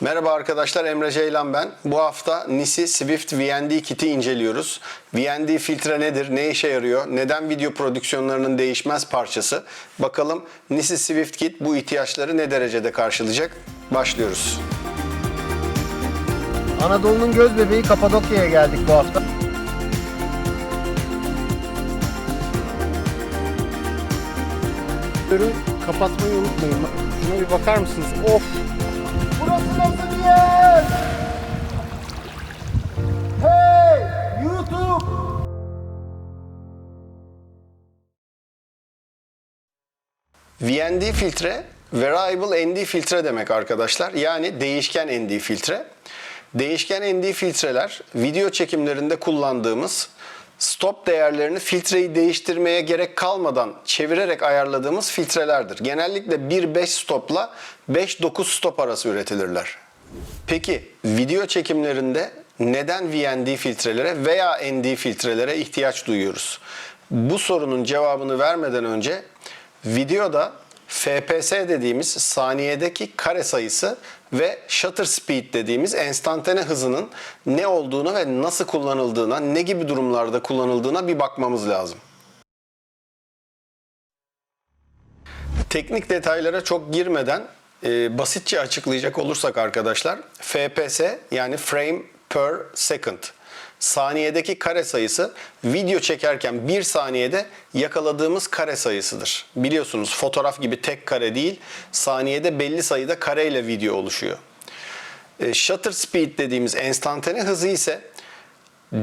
Merhaba arkadaşlar Emre Ceylan ben. Bu hafta Nisi Swift VND kit'i inceliyoruz. VND filtre nedir, ne işe yarıyor, neden video prodüksiyonlarının değişmez parçası? Bakalım Nisi Swift kit bu ihtiyaçları ne derecede karşılayacak? Başlıyoruz. Anadolu'nun göz bebeği Kapadokya'ya geldik bu hafta. Kapatmayı unutmayın. Şuna bir bakar mısınız? Of! Nasıl bir yer? Hey! YouTube! VND filtre Variable ND filtre demek arkadaşlar. Yani değişken ND filtre. Değişken ND filtreler video çekimlerinde kullandığımız stop değerlerini filtreyi değiştirmeye gerek kalmadan çevirerek ayarladığımız filtrelerdir. Genellikle 1-5 stopla 5-9 stop arası üretilirler. Peki video çekimlerinde neden VND filtrelere veya ND filtrelere ihtiyaç duyuyoruz? Bu sorunun cevabını vermeden önce videoda FPS dediğimiz saniyedeki kare sayısı ve shutter speed dediğimiz enstantane hızının ne olduğunu ve nasıl kullanıldığına, ne gibi durumlarda kullanıldığına bir bakmamız lazım. Teknik detaylara çok girmeden e, basitçe açıklayacak olursak arkadaşlar FPS yani frame per second saniyedeki kare sayısı video çekerken bir saniyede yakaladığımız kare sayısıdır. Biliyorsunuz fotoğraf gibi tek kare değil saniyede belli sayıda kareyle video oluşuyor. E, shutter speed dediğimiz enstantane hızı ise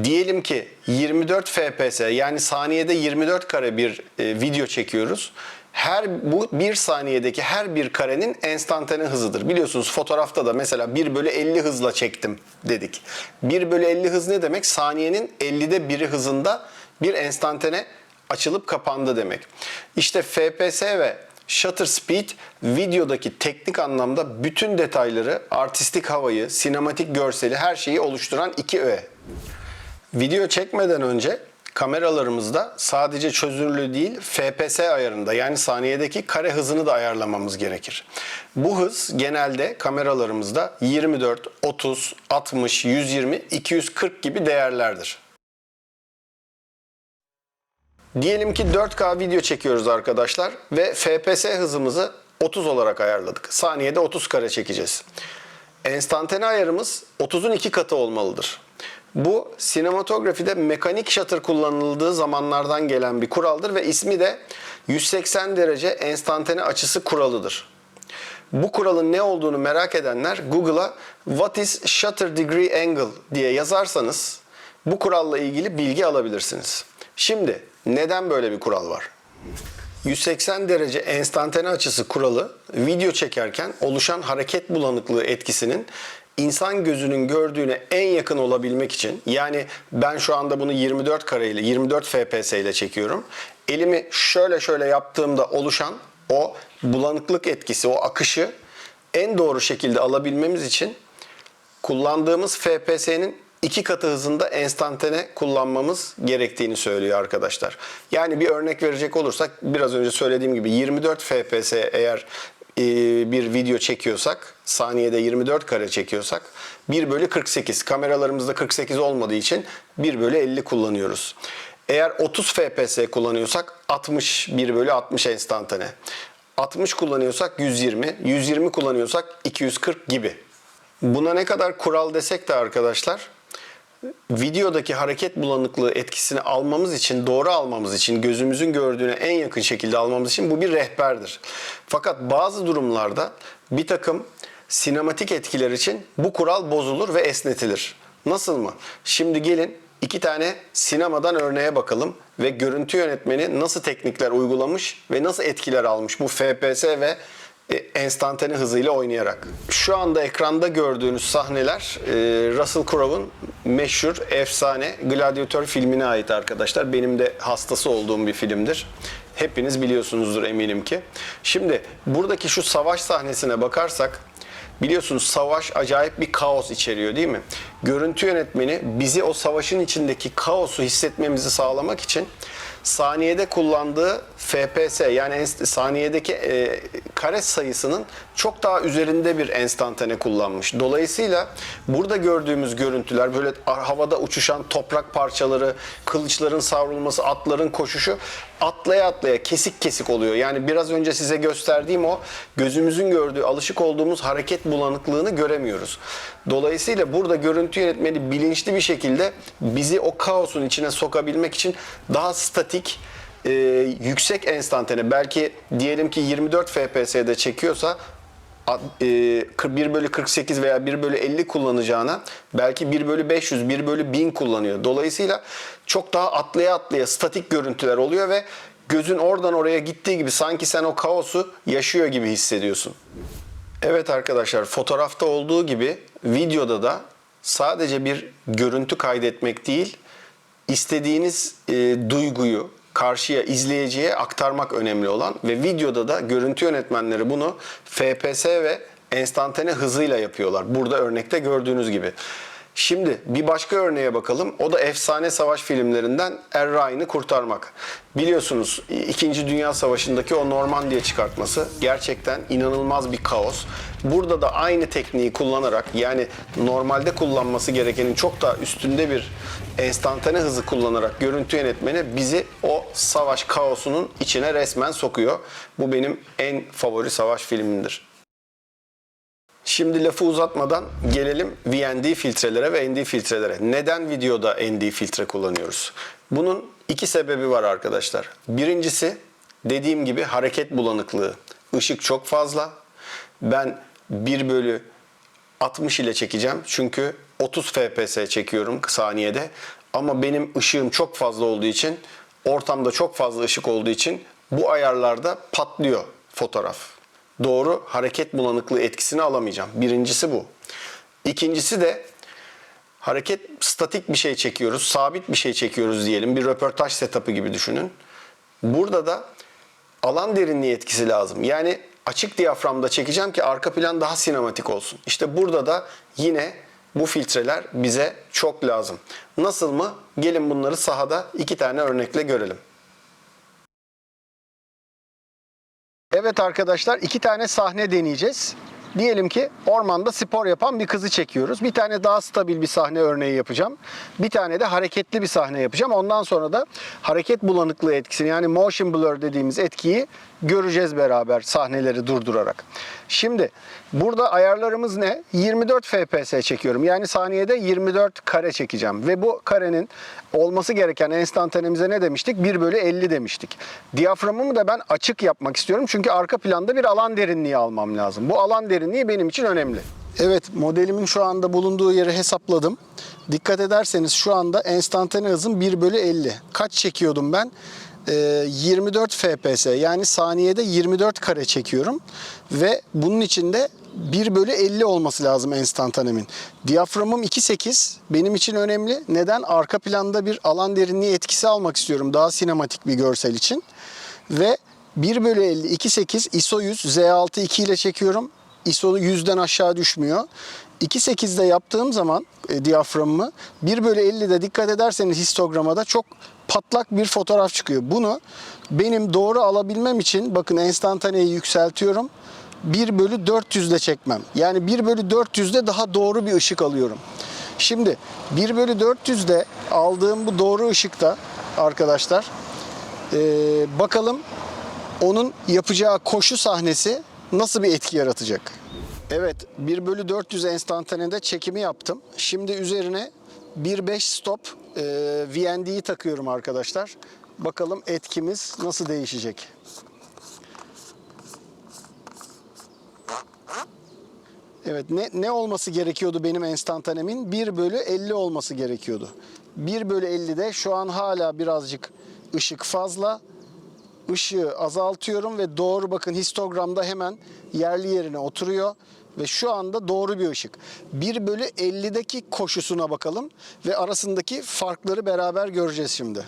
Diyelim ki 24 FPS yani saniyede 24 kare bir e, video çekiyoruz. Her bu bir saniyedeki her bir karenin enstantane hızıdır. Biliyorsunuz fotoğrafta da mesela 1 bölü 50 hızla çektim dedik. 1 bölü 50 hız ne demek? Saniyenin 50'de biri hızında bir enstantane açılıp kapandı demek. İşte FPS ve shutter speed videodaki teknik anlamda bütün detayları, artistik havayı, sinematik görseli her şeyi oluşturan iki öğe. Video çekmeden önce kameralarımızda sadece çözünürlüğü değil FPS ayarında yani saniyedeki kare hızını da ayarlamamız gerekir. Bu hız genelde kameralarımızda 24, 30, 60, 120, 240 gibi değerlerdir. Diyelim ki 4K video çekiyoruz arkadaşlar ve FPS hızımızı 30 olarak ayarladık. Saniyede 30 kare çekeceğiz. Enstantane ayarımız 30'un 2 katı olmalıdır. Bu sinematografide mekanik shutter kullanıldığı zamanlardan gelen bir kuraldır ve ismi de 180 derece enstantane açısı kuralıdır. Bu kuralın ne olduğunu merak edenler Google'a What is shutter degree angle diye yazarsanız bu kuralla ilgili bilgi alabilirsiniz. Şimdi neden böyle bir kural var? 180 derece enstantane açısı kuralı video çekerken oluşan hareket bulanıklığı etkisinin insan gözünün gördüğüne en yakın olabilmek için yani ben şu anda bunu 24 kare ile 24 FPS ile çekiyorum. Elimi şöyle şöyle yaptığımda oluşan o bulanıklık etkisi, o akışı en doğru şekilde alabilmemiz için kullandığımız FPS'nin iki katı hızında enstantane kullanmamız gerektiğini söylüyor arkadaşlar. Yani bir örnek verecek olursak biraz önce söylediğim gibi 24 FPS eğer e, bir video çekiyorsak saniyede 24 kare çekiyorsak 1 bölü 48 kameralarımızda 48 olmadığı için 1 bölü 50 kullanıyoruz. Eğer 30 FPS kullanıyorsak 60 1 bölü 60 enstantane. 60 kullanıyorsak 120, 120 kullanıyorsak 240 gibi. Buna ne kadar kural desek de arkadaşlar videodaki hareket bulanıklığı etkisini almamız için, doğru almamız için, gözümüzün gördüğüne en yakın şekilde almamız için bu bir rehberdir. Fakat bazı durumlarda bir takım sinematik etkiler için bu kural bozulur ve esnetilir. Nasıl mı? Şimdi gelin iki tane sinemadan örneğe bakalım ve görüntü yönetmeni nasıl teknikler uygulamış ve nasıl etkiler almış bu FPS ve e, enstantane hızıyla oynayarak. Şu anda ekranda gördüğünüz sahneler e, Russell Crowe'un meşhur, efsane Gladiator filmine ait arkadaşlar. Benim de hastası olduğum bir filmdir. Hepiniz biliyorsunuzdur eminim ki. Şimdi buradaki şu savaş sahnesine bakarsak Biliyorsunuz savaş acayip bir kaos içeriyor değil mi? Görüntü yönetmeni bizi o savaşın içindeki kaosu hissetmemizi sağlamak için saniyede kullandığı FPS yani saniyedeki e, kare sayısının çok daha üzerinde bir enstantane kullanmış. Dolayısıyla burada gördüğümüz görüntüler böyle havada uçuşan toprak parçaları, kılıçların savrulması, atların koşuşu atlaya atlaya kesik kesik oluyor. Yani biraz önce size gösterdiğim o gözümüzün gördüğü, alışık olduğumuz hareket bulanıklığını göremiyoruz. Dolayısıyla burada görüntü yönetmeni bilinçli bir şekilde bizi o kaosun içine sokabilmek için daha statik, e, yüksek enstantane belki diyelim ki 24 FPS'de çekiyorsa 1 bölü 48 veya 1 bölü 50 kullanacağına belki 1 bölü 500, 1 bölü 1000 kullanıyor. Dolayısıyla çok daha atlaya atlaya statik görüntüler oluyor ve gözün oradan oraya gittiği gibi sanki sen o kaosu yaşıyor gibi hissediyorsun. Evet arkadaşlar fotoğrafta olduğu gibi videoda da sadece bir görüntü kaydetmek değil istediğiniz e, duyguyu karşıya izleyiciye aktarmak önemli olan ve videoda da görüntü yönetmenleri bunu FPS ve enstantane hızıyla yapıyorlar. Burada örnekte gördüğünüz gibi. Şimdi bir başka örneğe bakalım. O da efsane savaş filmlerinden Er Ryan'ı kurtarmak. Biliyorsunuz 2. Dünya Savaşı'ndaki o Normandiya çıkartması gerçekten inanılmaz bir kaos. Burada da aynı tekniği kullanarak yani normalde kullanması gerekenin çok daha üstünde bir enstantane hızı kullanarak görüntü yönetmeni bizi o savaş kaosunun içine resmen sokuyor. Bu benim en favori savaş filmimdir. Şimdi lafı uzatmadan gelelim VND filtrelere ve ND filtrelere. Neden videoda ND filtre kullanıyoruz? Bunun iki sebebi var arkadaşlar. Birincisi dediğim gibi hareket bulanıklığı. Işık çok fazla. Ben 1 bölü 60 ile çekeceğim. Çünkü 30 FPS çekiyorum saniyede. Ama benim ışığım çok fazla olduğu için, ortamda çok fazla ışık olduğu için bu ayarlarda patlıyor fotoğraf doğru hareket bulanıklığı etkisini alamayacağım. Birincisi bu. İkincisi de hareket statik bir şey çekiyoruz, sabit bir şey çekiyoruz diyelim. Bir röportaj setup'ı gibi düşünün. Burada da alan derinliği etkisi lazım. Yani açık diyaframda çekeceğim ki arka plan daha sinematik olsun. İşte burada da yine bu filtreler bize çok lazım. Nasıl mı? Gelin bunları sahada iki tane örnekle görelim. Evet arkadaşlar iki tane sahne deneyeceğiz. Diyelim ki ormanda spor yapan bir kızı çekiyoruz. Bir tane daha stabil bir sahne örneği yapacağım. Bir tane de hareketli bir sahne yapacağım. Ondan sonra da hareket bulanıklığı etkisini yani motion blur dediğimiz etkiyi göreceğiz beraber sahneleri durdurarak. Şimdi burada ayarlarımız ne? 24 FPS çekiyorum. Yani saniyede 24 kare çekeceğim. Ve bu karenin olması gereken enstantanemize ne demiştik? 1 bölü 50 demiştik. Diyaframımı da ben açık yapmak istiyorum. Çünkü arka planda bir alan derinliği almam lazım. Bu alan derinliği benim için önemli. Evet modelimin şu anda bulunduğu yeri hesapladım. Dikkat ederseniz şu anda enstantane hızım 1 bölü 50. Kaç çekiyordum ben? Ee, 24 FPS yani saniyede 24 kare çekiyorum. Ve bunun içinde 1 bölü 50 olması lazım enstantanemin. Diyaframım 2.8 benim için önemli. Neden? Arka planda bir alan derinliği etkisi almak istiyorum. Daha sinematik bir görsel için. Ve 1 bölü 50 2.8 ISO 100 Z6 2 ile çekiyorum. ISO 100'den aşağı düşmüyor. 2.8'de yaptığım zaman e, diyaframımı 1 bölü 50'de dikkat ederseniz histogramada çok patlak bir fotoğraf çıkıyor. Bunu benim doğru alabilmem için bakın enstantaneyi yükseltiyorum. 1 bölü 400 ile çekmem. Yani 1 bölü 400'de daha doğru bir ışık alıyorum. Şimdi 1 bölü 400'de aldığım bu doğru ışıkta arkadaşlar ee, bakalım onun yapacağı koşu sahnesi nasıl bir etki yaratacak? Evet 1 bölü 400 enstantanede çekimi yaptım. Şimdi üzerine 1.5 stop e, VND'yi takıyorum arkadaşlar. Bakalım etkimiz nasıl değişecek? Evet ne, ne olması gerekiyordu benim enstantanemin? 1 bölü 50 olması gerekiyordu. 1 bölü 50'de şu an hala birazcık ışık fazla. Işığı azaltıyorum ve doğru bakın histogramda hemen yerli yerine oturuyor. Ve şu anda doğru bir ışık. 1 bölü 50'deki koşusuna bakalım ve arasındaki farkları beraber göreceğiz şimdi.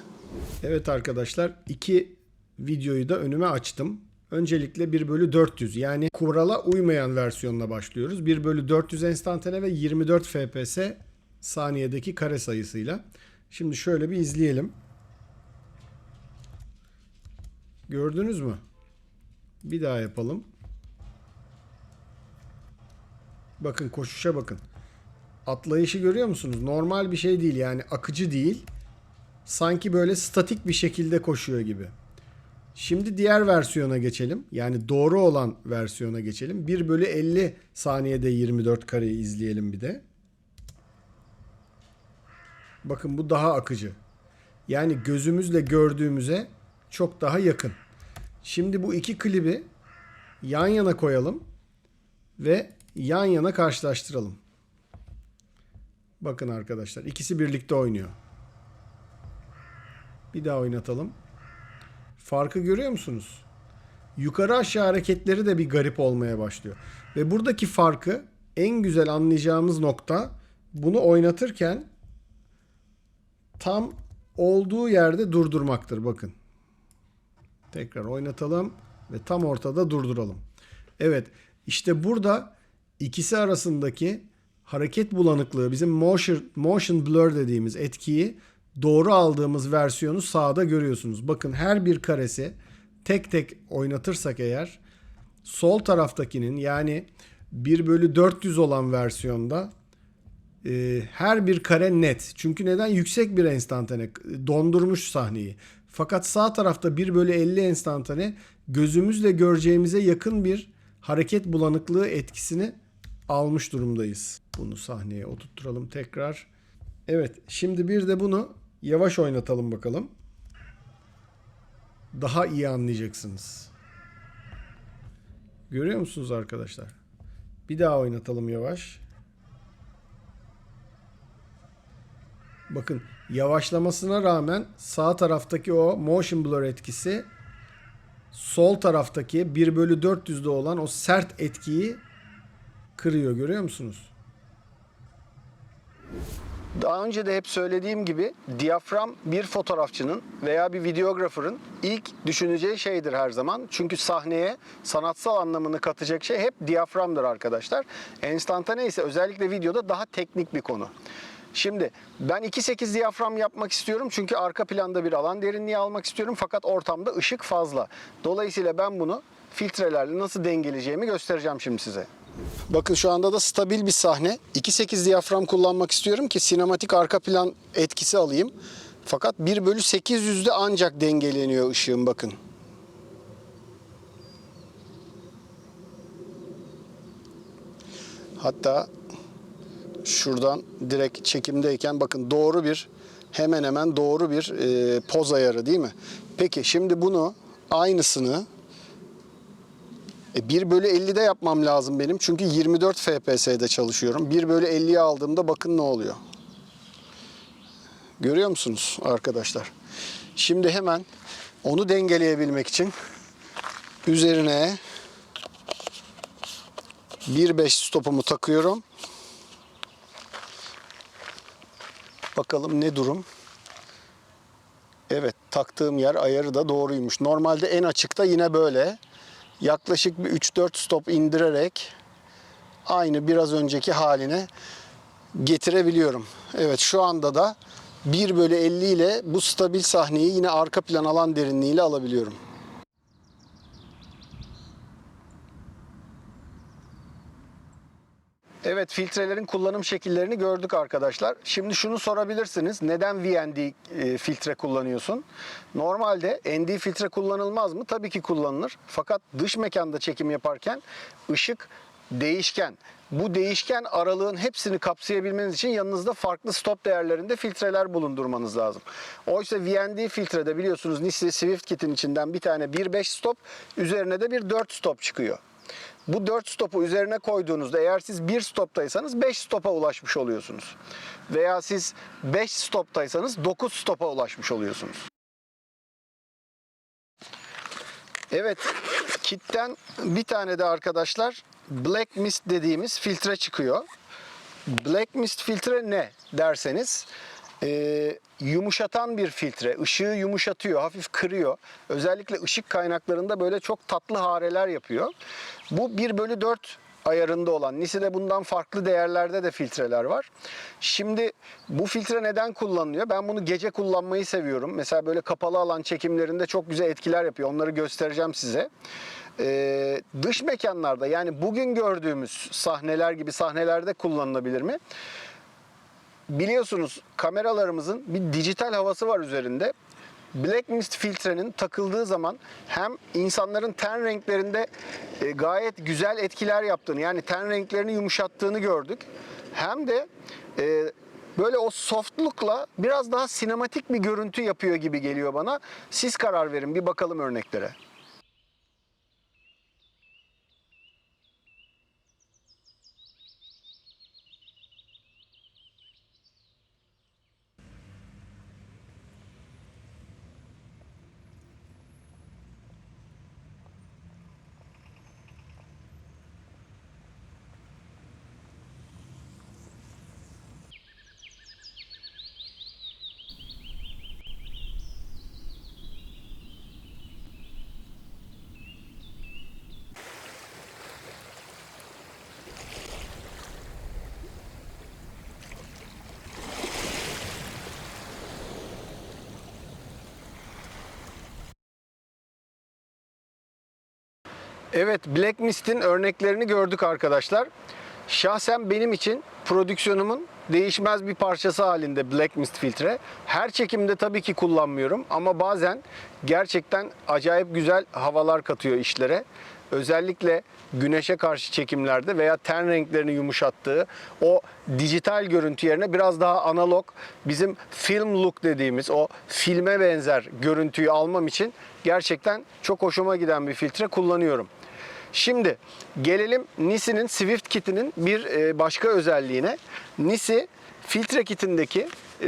Evet arkadaşlar iki videoyu da önüme açtım. Öncelikle 1 bölü 400 yani kurala uymayan versiyonla başlıyoruz. 1 bölü 400 enstantane ve 24 fps saniyedeki kare sayısıyla. Şimdi şöyle bir izleyelim. Gördünüz mü? Bir daha yapalım. Bakın koşuşa bakın. Atlayışı görüyor musunuz? Normal bir şey değil yani akıcı değil. Sanki böyle statik bir şekilde koşuyor gibi. Şimdi diğer versiyona geçelim. Yani doğru olan versiyona geçelim. 1 bölü 50 saniyede 24 kareyi izleyelim bir de. Bakın bu daha akıcı. Yani gözümüzle gördüğümüze çok daha yakın. Şimdi bu iki klibi yan yana koyalım ve yan yana karşılaştıralım. Bakın arkadaşlar ikisi birlikte oynuyor. Bir daha oynatalım. Farkı görüyor musunuz? Yukarı aşağı hareketleri de bir garip olmaya başlıyor. Ve buradaki farkı en güzel anlayacağımız nokta bunu oynatırken tam olduğu yerde durdurmaktır bakın. Tekrar oynatalım ve tam ortada durduralım. Evet işte burada ikisi arasındaki hareket bulanıklığı bizim motion, motion blur dediğimiz etkiyi doğru aldığımız versiyonu sağda görüyorsunuz. Bakın her bir karesi tek tek oynatırsak eğer sol taraftakinin yani 1 bölü 400 olan versiyonda e, her bir kare net. Çünkü neden? Yüksek bir enstantane. Dondurmuş sahneyi. Fakat sağ tarafta 1 bölü 50 enstantane gözümüzle göreceğimize yakın bir hareket bulanıklığı etkisini almış durumdayız. Bunu sahneye oturtturalım tekrar. Evet şimdi bir de bunu yavaş oynatalım bakalım. Daha iyi anlayacaksınız. Görüyor musunuz arkadaşlar? Bir daha oynatalım yavaş. Bakın yavaşlamasına rağmen sağ taraftaki o motion blur etkisi sol taraftaki 1 bölü 400'de olan o sert etkiyi kırıyor görüyor musunuz? Daha önce de hep söylediğim gibi diyafram bir fotoğrafçının veya bir videografırın ilk düşüneceği şeydir her zaman. Çünkü sahneye sanatsal anlamını katacak şey hep diyaframdır arkadaşlar. Enstantane ise özellikle videoda daha teknik bir konu. Şimdi ben 2.8 diyafram yapmak istiyorum çünkü arka planda bir alan derinliği almak istiyorum fakat ortamda ışık fazla. Dolayısıyla ben bunu filtrelerle nasıl dengeleyeceğimi göstereceğim şimdi size. Bakın şu anda da stabil bir sahne. 2.8 diyafram kullanmak istiyorum ki sinematik arka plan etkisi alayım. Fakat 1 bölü 800'de ancak dengeleniyor ışığım bakın. Hatta şuradan direkt çekimdeyken bakın doğru bir hemen hemen doğru bir e, poz ayarı değil mi? Peki şimdi bunu aynısını e, 1 bölü 50'de yapmam lazım benim. Çünkü 24 FPS'de çalışıyorum. 1 bölü 50'ye aldığımda bakın ne oluyor. Görüyor musunuz arkadaşlar? Şimdi hemen onu dengeleyebilmek için üzerine 1.5 stopumu takıyorum. Bakalım ne durum. Evet taktığım yer ayarı da doğruymuş. Normalde en açıkta yine böyle. Yaklaşık bir 3-4 stop indirerek aynı biraz önceki haline getirebiliyorum. Evet şu anda da 1 bölü 50 ile bu stabil sahneyi yine arka plan alan derinliğiyle alabiliyorum. Evet filtrelerin kullanım şekillerini gördük arkadaşlar. Şimdi şunu sorabilirsiniz. Neden VND e, filtre kullanıyorsun? Normalde ND filtre kullanılmaz mı? Tabii ki kullanılır. Fakat dış mekanda çekim yaparken ışık değişken. Bu değişken aralığın hepsini kapsayabilmeniz için yanınızda farklı stop değerlerinde filtreler bulundurmanız lazım. Oysa VND filtrede biliyorsunuz Nissi Swift kit'in içinden bir tane 1.5 stop üzerine de bir 4 stop çıkıyor. Bu 4 stopu üzerine koyduğunuzda eğer siz 1 stoptaysanız 5 stopa ulaşmış oluyorsunuz. Veya siz 5 stoptaysanız 9 stopa ulaşmış oluyorsunuz. Evet, kitten bir tane de arkadaşlar Black Mist dediğimiz filtre çıkıyor. Black Mist filtre ne derseniz e, yumuşatan bir filtre. Işığı yumuşatıyor, hafif kırıyor. Özellikle ışık kaynaklarında böyle çok tatlı hareler yapıyor. Bu 1 bölü 4 ayarında olan. Nisi'de bundan farklı değerlerde de filtreler var. Şimdi bu filtre neden kullanılıyor? Ben bunu gece kullanmayı seviyorum. Mesela böyle kapalı alan çekimlerinde çok güzel etkiler yapıyor. Onları göstereceğim size. e, dış mekanlarda yani bugün gördüğümüz sahneler gibi sahnelerde kullanılabilir mi? Biliyorsunuz kameralarımızın bir dijital havası var üzerinde. Black Mist filtrenin takıldığı zaman hem insanların ten renklerinde e, gayet güzel etkiler yaptığını yani ten renklerini yumuşattığını gördük. Hem de e, böyle o softlukla biraz daha sinematik bir görüntü yapıyor gibi geliyor bana. Siz karar verin bir bakalım örneklere. Evet Black Mist'in örneklerini gördük arkadaşlar. Şahsen benim için prodüksiyonumun değişmez bir parçası halinde Black Mist filtre. Her çekimde tabii ki kullanmıyorum ama bazen gerçekten acayip güzel havalar katıyor işlere. Özellikle güneşe karşı çekimlerde veya ten renklerini yumuşattığı o dijital görüntü yerine biraz daha analog bizim film look dediğimiz o filme benzer görüntüyü almam için gerçekten çok hoşuma giden bir filtre kullanıyorum. Şimdi gelelim Nisi'nin Swift kitinin bir e, başka özelliğine. Nisi filtre kitindeki e,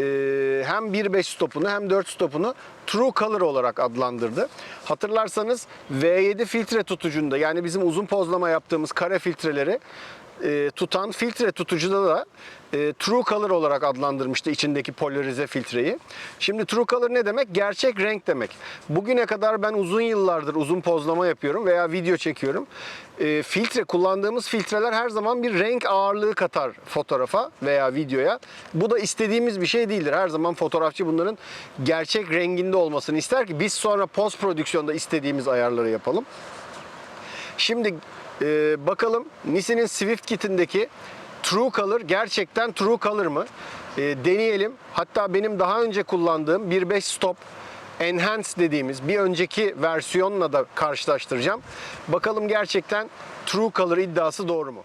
hem 1.5 stopunu hem 4 stopunu True Color olarak adlandırdı. Hatırlarsanız V7 filtre tutucunda yani bizim uzun pozlama yaptığımız kare filtreleri e, tutan filtre tutucuda da e, True Color olarak adlandırmıştı içindeki polarize filtreyi. Şimdi True Color ne demek? Gerçek renk demek. Bugüne kadar ben uzun yıllardır uzun pozlama yapıyorum veya video çekiyorum. E, filtre kullandığımız filtreler her zaman bir renk ağırlığı katar fotoğrafa veya videoya. Bu da istediğimiz bir şey değildir. Her zaman fotoğrafçı bunların gerçek renginde olmasını ister ki biz sonra post prodüksiyonda istediğimiz ayarları yapalım. Şimdi e, bakalım Nisi'nin Swift kitindeki True Color gerçekten True Color mı? E, deneyelim. Hatta benim daha önce kullandığım 1.5 stop Enhance dediğimiz bir önceki versiyonla da karşılaştıracağım. Bakalım gerçekten True Color iddiası doğru mu?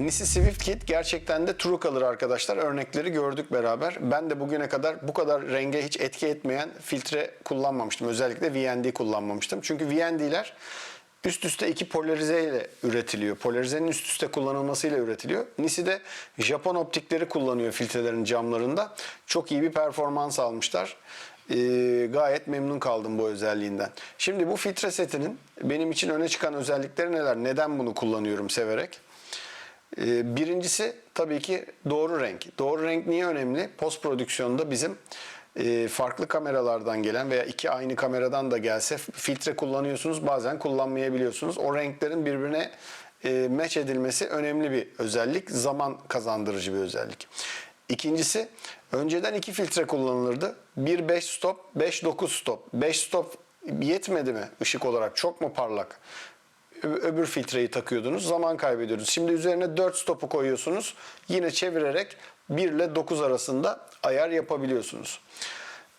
Nisi Swift Kit gerçekten de true color arkadaşlar. Örnekleri gördük beraber. Ben de bugüne kadar bu kadar renge hiç etki etmeyen filtre kullanmamıştım. Özellikle VND kullanmamıştım. Çünkü VND'ler üst üste iki polarize ile üretiliyor. Polarizenin üst üste kullanılmasıyla üretiliyor. Nisi de Japon optikleri kullanıyor filtrelerin camlarında. Çok iyi bir performans almışlar. Ee, gayet memnun kaldım bu özelliğinden. Şimdi bu filtre setinin benim için öne çıkan özellikleri neler? Neden bunu kullanıyorum severek? Ee, Birincisi tabii ki doğru renk. Doğru renk niye önemli? Post prodüksiyonda bizim e, farklı kameralardan gelen veya iki aynı kameradan da gelse filtre kullanıyorsunuz bazen kullanmayabiliyorsunuz. O renklerin birbirine e, match edilmesi önemli bir özellik. Zaman kazandırıcı bir özellik. İkincisi önceden iki filtre kullanılırdı. 1 5 stop, 5 9 stop. 5 stop yetmedi mi ışık olarak? Çok mu parlak? Öbür filtreyi takıyordunuz. Zaman kaybediyordunuz. Şimdi üzerine 4 stopu koyuyorsunuz. Yine çevirerek 1 ile 9 arasında ayar yapabiliyorsunuz.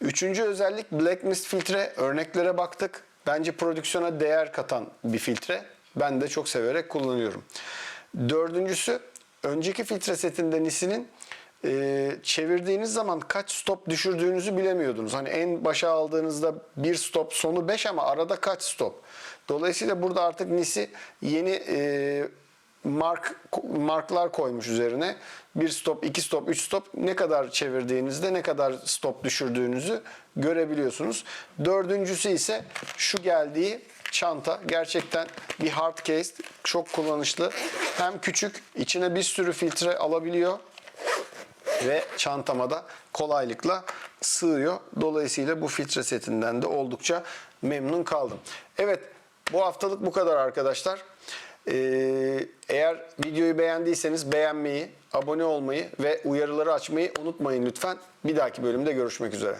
Üçüncü özellik Black Mist filtre. Örneklere baktık. Bence prodüksiyona değer katan bir filtre. Ben de çok severek kullanıyorum. Dördüncüsü önceki filtre setinde Nisi'nin e, çevirdiğiniz zaman kaç stop düşürdüğünüzü bilemiyordunuz. Hani en başa aldığınızda bir stop sonu 5 ama arada kaç stop? Dolayısıyla burada artık Nisi yeni e, mark marklar koymuş üzerine. Bir stop, iki stop, üç stop ne kadar çevirdiğinizde ne kadar stop düşürdüğünüzü görebiliyorsunuz. Dördüncüsü ise şu geldiği çanta. Gerçekten bir hard case. Çok kullanışlı. Hem küçük, içine bir sürü filtre alabiliyor ve çantama da kolaylıkla sığıyor. Dolayısıyla bu filtre setinden de oldukça memnun kaldım. Evet bu haftalık bu kadar arkadaşlar. Ee, eğer videoyu beğendiyseniz beğenmeyi, abone olmayı ve uyarıları açmayı unutmayın lütfen. Bir dahaki bölümde görüşmek üzere.